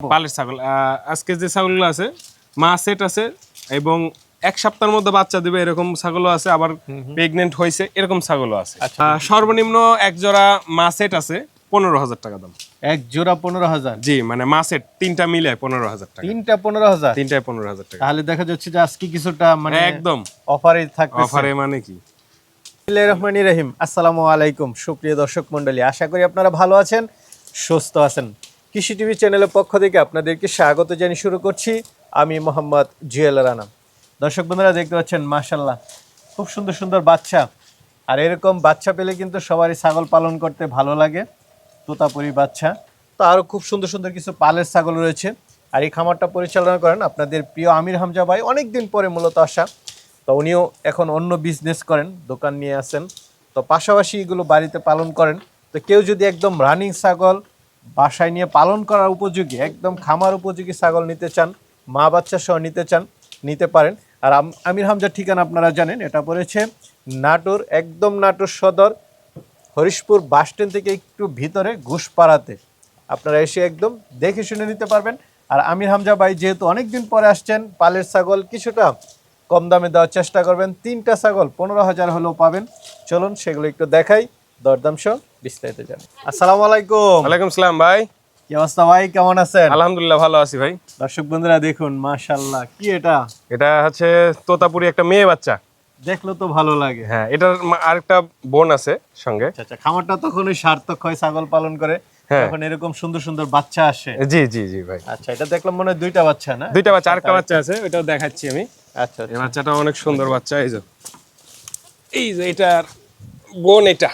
পালের ছাগল। আজকে যে ছাগলগুলো আছে মা সেট আছে এবং এক সপ্তাহের মধ্যে বাচ্চা দিবে এরকম ছাগলও আছে আবার প্রেগনেন্ট হয়েছে এরকম ছাগলও আছে। আচ্ছা। সর্বনিম্ন এক জোড়া মা সেট আছে পনেরো হাজার টাকা দাম। এক জোড়া পনেরো হাজার? জি মানে মা সেট তিনটা মিলে পনেরো হাজার টাকা। তিনটা পনেরো হাজার? তিনটায় পনেরো হাজার টাকা। তাহলে দেখা যাচ্ছে যে আজকে কিছুটা মানে একদম। অফারে থাকবে অফারে মানে কি? রহমানি রহিম। আসসালামু আলাইকুম সুপ্রিয় দর্শক মন্ডলী আশা করি আপনারা ভালো আছেন সুস্থ আছেন। কৃষি টিভি চ্যানেলের পক্ষ থেকে আপনাদেরকে স্বাগত জানিয়ে শুরু করছি। আমি মোহাম্মদ জুয়েল রানা। দর্শক বন্ধুরা, দেখতে পাচ্ছেন মাশাল্লাহ খুব সুন্দর সুন্দর বাচ্চা। আর এরকম বাচ্চা পেলে কিন্তু সবারই ছাগল পালন করতে ভালো লাগে, তোতাপুরি বাচ্চা। তো আরও খুব সুন্দর সুন্দর কিছু পালের ছাগল রয়েছে। আর এই খামারটা পরিচালনা করেন আপনাদের প্রিয় আমির হামজা ভাই অনেক দিন পরে মূলত আসা। তো উনিও এখন অন্য বিজনেস করেন, দোকান নিয়ে আসেন। তো পাশাপাশি এগুলো বাড়িতে পালন করেন। তো কেউ যদি একদম রানিং ছাগল বাসায় নিয়ে পালন করার উপযোগী, একদম খামার উপযোগী ছাগল নিতে চান, মা বাচ্চা সহ নিতে চান, নিতে পারেন। আর আম- আমির হামজার ঠিকানা আপনারা জানেন, এটা পড়েছে নাটোর, একদম নাটোর সদর, হরিশপুর বাস স্ট্যান্ড থেকে একটু ভিতরে ঘুষপাড়াতে। আপনারা এসে একদম দেখে শুনে নিতে পারবেন। আর আমির হামজা ভাই যেহেতু অনেকদিন পরে আসছেন, পালের ছাগল কিছুটা কম দামে দেওয়ার চেষ্টা করবেন। তিনটা ছাগল পনেরো হাজার হলেও পাবেন। চলুন সেগুলো একটু দেখাই। দরদাম সহ বিস্তারিত জানি। আসসালামু আলাইকুম। ওয়ালাইকুম সালাম ভাই। কি অবস্থা ভাই? কেমন আছেন? আলহামদুলিল্লাহ ভালো আছি ভাই। দর্শক বন্ধুরা দেখুন মাশাল্লাহ কি এটা? এটা হচ্ছে তোতাপুরি একটা মেয়ে বাচ্চা। দেখল তো ভালো লাগে। হ্যাঁ এটার আরেকটা বোন আছে সঙ্গে। আচ্ছা আচ্ছা খামারটা তখনই সার্থক হয় ছাগল পালন করে। হ্যাঁ। তখন এরকম সুন্দর সুন্দর বাচ্চা আসে। জি জি জি ভাই। আচ্ছা এটা দেখলাম মনে হয় দুইটা বাচ্চা না? দুইটা বাচ্চা আরেকটা বাচ্চা আছে ওইটাও দেখাচ্ছি আমি। আচ্ছা। এই বাচ্চাটা অনেক সুন্দর বাচ্চা এই যে। এই যে এটার বোন এটা।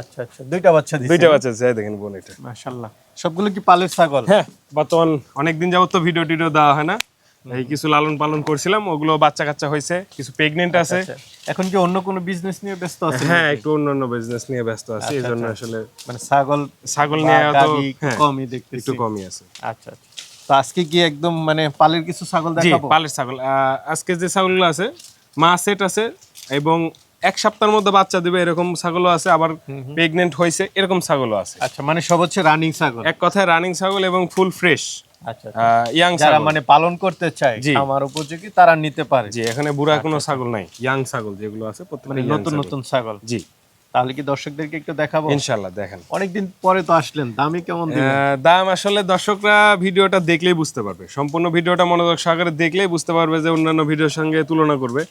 আচ্ছা আচ্ছা। দুইটা বাচ্চা দিছে দুইটা বাচ্চা দেখেন বোন এটা। মাশাআল্লাহ। সবগুলো কি পালের ছাগল? হ্যাঁ বর্তমান অনেকদিন যাবত তো ভিডিও টিডিও দেওয়া হয় না। এই কিছু লালন পালন করছিলাম ওগুলো বাচ্চা কাচ্চা হয়েছে কিছু প্রেগনেন্ট আছে। আচ্ছা, এখন কি অন্য কোনো বিজনেস নিয়ে ব্যস্ত আছে হ্যাঁ একটু অন্যান্য বিজনেস নিয়ে ব্যস্ত আছি এই জন্য আসলে মানে ছাগল ছাগল নিয়ে তো হ্যাঁ কমই দেখতেছি। একটু কমই আছে। আচ্ছা আচ্ছা। তো আজকে কি একদম মানে পালের কিছু ছাগল দেখাবো? পালের ছাগল। আজকে যে ছাগলগুলো আছে মা সেট আছে এবং এক সপ্তাহের মধ্যে বাচ্চা দিবে এরকম ছাগলও আছে আবার প্রেগনেন্ট হয়েছে এরকম ছাগলও আছে। আচ্ছা মানে সব হচ্ছে রানিং ছাগল। এক কথায় রানিং ছাগল এবং ফুল ফ্রেশ আচ্ছা ইয়াং যারা মানে পালন করতে চায়। আমার উপযোগী তারা নিতে পারে। জি এখানে বুড়া কোনো ছাগল নাই ইয়াং ছাগল যেগুলো আছে মানে নতুন নতুন ছাগল। জি। তাহলে কি দর্শকদেরকে একটু দেখাবো? ইনশাল্লাহ দেখেন। অনেকদিন পরে তো আসলেন দামি কেমন দাম আসলে দর্শকরা ভিডিওটা দেখলেই বুঝতে পারবে। সম্পূর্ণ ভিডিওটা মনোযোগ সহকারে দেখলেই বুঝতে পারবে যে অন্যান্য ভিডিওর সঙ্গে তুলনা করবে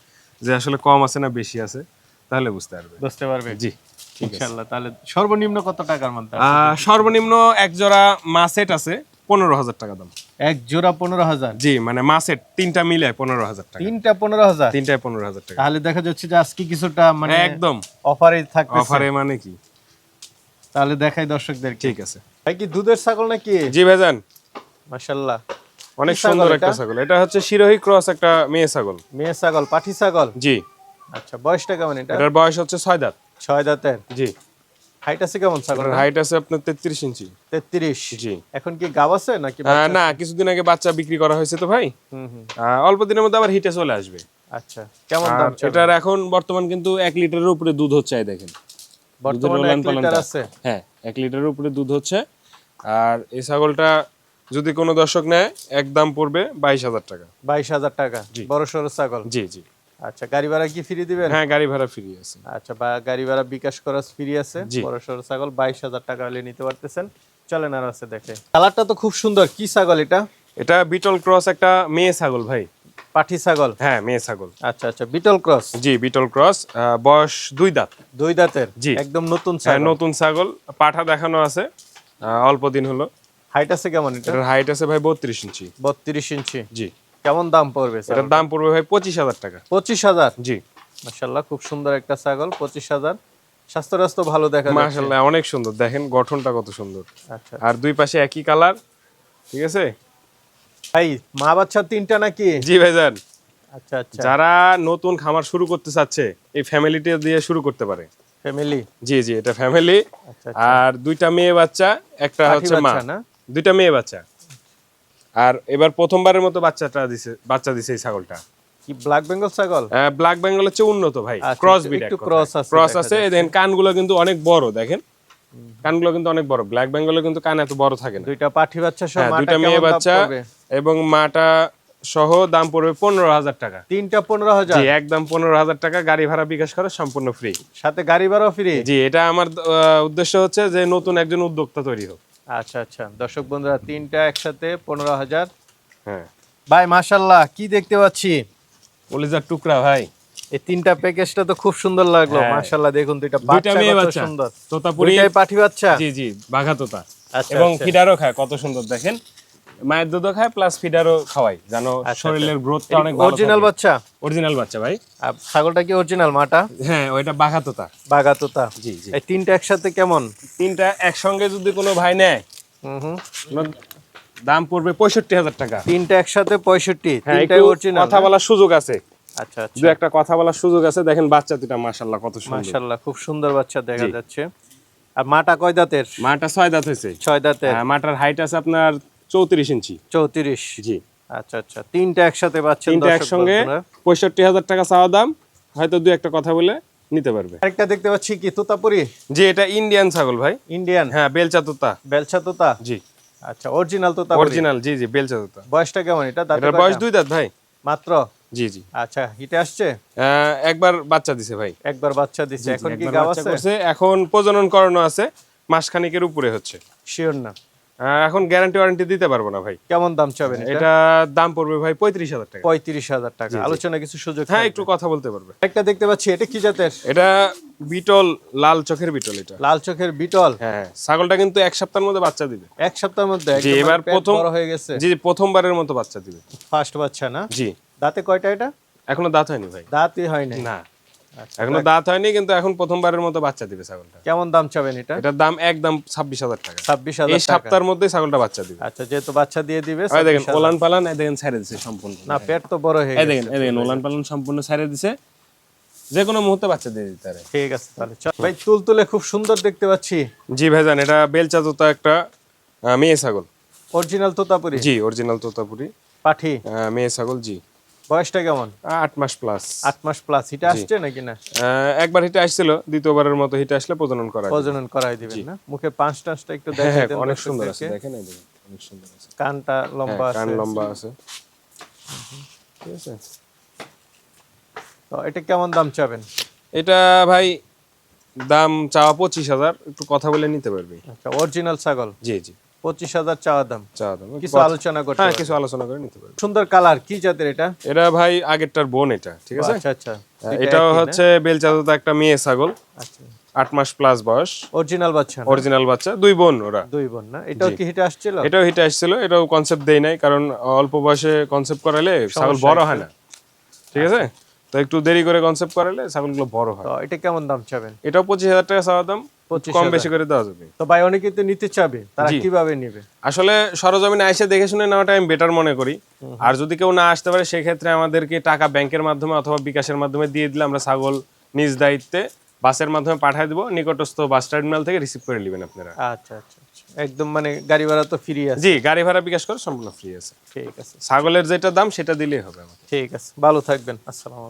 যে আসলে কম আছে না বেশি আছে। তাহলে বুঝতে পারবে। বুঝতে পারবে? জি ইনশাআল্লাহ তাহলে সর্বনিম্ন কত টাকার মধ্যে সর্বনিম্ন এক জোড়া মাসেট আছে পনেরো হাজার টাকা দাম। এক জোড়া পনেরো হাজার? জি মানে মাসেট তিনটা মিলে পনেরো হাজার টাকা। তিনটা পনেরো হাজার? তিনটায় পনেরো হাজার টাকা। তাহলে দেখা যাচ্ছে যে আজকে কিছুটা মানে একদম। অফারে থাকবে অফারে মানে কি? তাহলে দেখাই দর্শকদের ঠিক আছে। ভাই কি দুধের ছাগল নাকি? জি ভাইজান। মাশাল্লাহ অনেক সুন্দর একটা ছাগল। এটা হচ্ছে শিরোহী ক্রস একটা মেয়ে ছাগল। মেয়ে ছাগল পাঠি ছাগল? জি। আচ্ছা বয়সটা কেমন এটা? এটার বয়স হচ্ছে ছয় দাঁত। ছয় দাঁতের? জি। হাইট আছে কেমন ছাগল এটার হাইট আছে আপনার তেত্রিশ ইঞ্চি। তেত্রিশ? জি। এখন কি গাব আছে নাকি না কিছুদিন আগে বাচ্চা বিক্রি করা হয়েছে তো ভাই। অল্প দিনের মধ্যে আবার হিটে চলে আসবে। আচ্ছা কেমন দাম এটার এখন বর্তমান কিন্তু এক লিটারের উপরে দুধ হচ্ছে এই দেখেন। বর্তমানে লিটার আছে? হ্যাঁ লিটারের উপরে দুধ হচ্ছে। আর এই ছাগলটা যদি কোনো দর্শক নেয় এক দাম পড়বে বাইশ হাজার টাকা। বাইশ হাজার টাকা বড় সড়ো ছাগল। জি জি। আচ্ছা গাড়ি ভাড়া কি ফ্রি দিবেন? হ্যাঁ গাড়ি ভাড়া ফ্রি আছে। আচ্ছা বা গাড়ি ভাড়া বিকাশ ফ্রি আছে? জি। বড় সড়ো ছাগল বাইশ হাজার টাকা হলে নিতে পারতেছেন। চলেন আর আছে দেখে। কালারটা তো খুব সুন্দর। কি ছাগল এটা? এটা বিটল ক্রস একটা মেয়ে ছাগল ভাই। পাঠি ছাগল? হ্যাঁ মেয়ে ছাগল। আচ্ছা আচ্ছা বিটল ক্রস? জি বিটল ক্রস বয়স দুই দাঁত। দুই দাঁতের? জি। একদম নতুন হ্যাঁ ছাগল। নতুন ছাগল। পাঠা দেখানো আছে। আহ, অল্প দিন হলো। হাইট আছে কেমন এটা? এটার হাইট আছে ভাই বত্রিশ ইঞ্চি। বত্রিশ ইঞ্চি। জি। কেমন দাম পড়বে এটার দাম পড়বে ভাই পঁচিশ হাজার টাকা। পঁচিশ হাজার? জি। মাসাল্লাহ খুব সুন্দর একটা ছাগল পঁচিশ হাজার। স্বাস্থ্য রাস্তা ভালো দেখা মাশাল্লাহ অনেক সুন্দর। দেখেন গঠনটা কত সুন্দর। আচ্ছা। আর দুই পাশে একই কালার ঠিক আছে? ভাই মা বাচ্চা তিনটা নাকি? জি ভাইজান। আচ্ছা আচ্ছা। যারা নতুন খামার শুরু করতে চাচ্ছে এই ফ্যামিলিটা দিয়ে শুরু করতে পারে। ফ্যামিলি? জি জি এটা ফ্যামিলি। আচ্ছা আর দুইটা মেয়ে বাচ্চা একটা হচ্ছে মা? দুইটা মেয়ে বাচ্চা। আর এবার প্রথমবারের মতো বাচ্চাটা দিছে বাচ্চা দিছে এই ছাগলটা। কি ব্ল্যাক বেঙ্গল ছাগল? ব্ল্যাক বেঙ্গল হচ্ছে উন্নত ভাই আচ্ছা, ক্রস একটু- বিট একটু cross আছে ক্রস আছে দেখেন কানগুলো কিন্তু অনেক বড় দেখেন। কানগুলো কিন্তু অনেক বড় ব্ল্যাক বেঙ্গলে কিন্তু কান এত বড় থাকে না। দুইটা পাঠি বাচ্চা সহ হ্যাঁ মাটা দুইটা মেয়ে বাচ্চা এবং মাটা সহ দাম পড়বে পনেরো হাজার টাকা। তিনটা পনেরো হাজার? জি একদম পনেরো হাজার টাকা গাড়ি ভাড়া বিকাশ করা সম্পূর্ণ ফ্রি সাথে গাড়ি ভাড়াও ফ্রি জি এটা আমার উদ্দেশ্য হচ্ছে যে নতুন একজন উদ্যোক্তা তৈরি হোক। আচ্ছা আচ্ছা। দর্শক বন্ধুরা তিনটা একসাথে পনেরো হাজার। হ্যাঁ। ভাই মাশাল্লাহ কি দেখতে পাচ্ছি? কলিজার টুকরা ভাই। এই তিনটা প্যাকেজটা তো খুব সুন্দর লাগল হ্যাঁ। মাশাল্লাহ দেখুন তো এটা বাচ্চা কত সুন্দর। তোতাপুরি পাঠি বাচ্চা? জি জি বাঘা তোতা। আচ্ছা, এবং আচ্ছা। ফিডারও খায় কত সুন্দর দেখেন। মায়ের দুধও খায় প্লাস ফিডারও খাওয়াই জানো আচ্ছা, শরীরের গ্রোথটা অনেক ভালো অরিজিনাল বাচ্চা? অরিজিনাল বাচ্চা ভাই। আর ছাগলটা কি অরিজিনাল মাটা? হ্যাঁ ওইটা বাঘা তোতা বাঘা তোতা জি জি। এই তিনটা একসাথে কেমন? তিনটা একসঙ্গে যদি কোনো ভাই নেয় হুম হুম। দাম পড়বে পঁয়ষট্টি হাজার টাকা। তিনটা একসাথে পঁয়ষট্টি হ্যাঁ তিনটাই অরিজিনাল কথা বলার সুযোগ আছে। আচ্ছা আচ্ছা। দু একটা কথা বলার সুযোগ আছে। দেখেন বাচ্চা দুটা মাশাল্লাহ কত সুন্দর। মাশাল্লাহ খুব সুন্দর বাচ্চা দেখা যাচ্ছে। আর মাটা কয় দাঁতের? মাটা ছয় দাঁত হয়েছে। ছয় দাঁতের। হ্যাঁ, মাটার হাইট আছে আপনার চৌত্রিশ ইঞ্চি। চৌত্রিশ। জি। আচ্ছা আচ্ছা। তিনটা একসাথে পাচ্ছেন তিনটা একসঙ্গে পঁয়ষট্টি হাজার টাকা চাওয়া দাম হয়তো দু একটা কথা বলে নিতে পারবে। আরেকটা দেখতে পাচ্ছি কি তোতাপুরি? জি এটা ইন্ডিয়ান ছাগল ভাই। ইন্ডিয়ান? হ্যাঁ বেলচা তোতা। বেলচা তোতা? জি। আচ্ছা অরিজিনাল তোতা অরিজিনাল জি জি বেলচা তোতা। বয়সটা কেমন এটা? দাঁতে বয়স দুই দাঁত ভাই। মাত্র? জি জি। আচ্ছা হিটে আসছে? একবার বাচ্চা দিছে ভাই। একবার বাচ্চা দিছে। এখন কি গাব আছে? এখন প্রজনন করানো আছে মাসখানিকের উপরে হচ্ছে। শিওর না। এখন গ্যারান্টি ওয়ারেন্টি দিতে পারব না ভাই। কেমন দাম চাবেন এটা? দাম পড়বে ভাই পঁয়ত্রিশ হাজার টাকা। পঁয়ত্রিশ হাজার টাকা। আলোচনা কিছু সুযোগ হ্যাঁ একটু কথা বলতে পারবে। একটা দেখতে পাচ্ছি এটা কি জাতের? এটা বিটল লাল চোখের বিটল এটা। লাল চোখের বিটল? হ্যাঁ ছাগলটা কিন্তু এক সপ্তাহের মধ্যে বাচ্চা দিবে। এক সপ্তাহের মধ্যে? জি এবার মানে প্রথম বড় হয়ে গেছে। জি প্রথমবারের মতো বাচ্চা দিবে। ফার্স্ট বাচ্চা না? জি। দাঁতে কয়টা এটা? এখনও দাঁত হয়নি ভাই। দাঁতই হয় নাই না। এখনও দাঁত হয়নি কিন্তু এখন প্রথমবারের মতো বাচ্চা দিবে ছাগলটা। কেমন দাম চাবেন এটা? এটার দাম একদম ছাব্বিশ হাজার টাকা। ছাব্বিশ হাজার টাকা। সপ্তাহের মধ্যে ছাগলটা বাচ্চা দিবে। আচ্ছা যেহেতু বাচ্চা দিয়ে দিবে দেখেন ওলান পালান এই দেখেন ছেড়ে দিছে সম্পূর্ণ। না পেট তো বড় হয়ে গেছে দেখেন এই দেখেন ওলান পালান সম্পূর্ণ ছেড়ে দিছে। যে কোনো মুহূর্তে বাচ্চা দিয়ে দিতে পারে। ঠিক আছে তাহলে চল। ভাই তুলতুলে খুব সুন্দর দেখতে পাচ্ছি। জি ভাইজান এটা বেলচা তোতা একটা মেয়ে ছাগল। অরিজিনাল তোতাপুরি? জি অরিজিনাল তোতাপুরি। পাঠি? মেয়ে ছাগল জি। বয়সটা কেমন? আট মাস প্লাস আট মাস প্লাস হিটে আসছে নাকি না? একবার হিটে আসছিল দ্বিতীয়বারের মতো হিটে আসলে প্রজনন করা প্রজনন করাই দিবেন না? মুখে পাঁচ টাঁচটা একটু হ্যাঁ হ্যাঁ দেন অনেক সুন্দর আছে দেখেন অনেক সুন্দর আছে। কানটা লম্বা কান লম্বা আছে। ঠিক আছে। তো এটা কেমন দাম চাবেন? এটা ভাই দাম চাওয়া পঁচিশ হাজার একটু কথা বলে নিতে পারবি। আচ্ছা অরিজিনাল ছাগল? জি জি। পঁচিশ হাজার চাওয়া দাম। চাওয়া দাম। কিছু আলোচনা করতে হ্যাঁ কিছু আলোচনা করে নিতে সুন্দর কালার কি জাতের এটা? এটা ভাই আগেরটার বোন এটা ঠিক আছে? আচ্ছা আচ্ছা। হ্যাঁ, এটাও হচ্ছে বেলচাদা একটা মেয়ে ছাগল। আচ্ছা। আট মাস প্লাস বয়স। অরিজিনাল বাচ্চা অরিজিনাল বাচ্চা দুই বোন ওরা। দুই বোন না? এটাও কি হিটে আসছিল? এটাও হিটে আসছিল এটাও কনসেপ্ট দেই নাই কারণ অল্প বয়সে কনসেপ্ট করালে ছাগল বড় হয় না। ঠিক আছে? তো একটু দেরি করে কনসেপ্ট করালে ছাগলগুলো বড় হয়। তো এটা কেমন দাম চাবেন? এটাও পঁচিশ হাজার টাকা চাওয়া দাম। কম বেশি করে দেওয়া যাবে। তো ভাই অনেকে তো নিতে চাবে তারা কীভাবে নিবে? আসলে সরজমিনে এসে দেখে শুনে নেওয়াটা আমি বেটার মনে করি। আর যদি কেউ না আসতে পারে সেক্ষেত্রে আমাদেরকে টাকা ব্যাংকের মাধ্যমে অথবা বিকাশের মাধ্যমে দিয়ে দিলে আমরা ছাগল নিজ দায়িত্বে বাসের মাধ্যমে পাঠিয়ে দিব। নিকটস্থ বাস টার্মিনাল থেকে রিসিভ করে নেবেন আপনারা। আচ্ছা আচ্ছা আচ্ছা। একদম মানে গাড়ি ভাড়া তো ফ্রি আছে। জি গাড়ি ভাড়া বিকাশ করে সম্পূর্ণ ফ্রি আছে। ঠিক আছে। ছাগলের যেটা দাম সেটা দিলেই হবে ঠিক আছে। ভালো থাকবেন। আসসালামু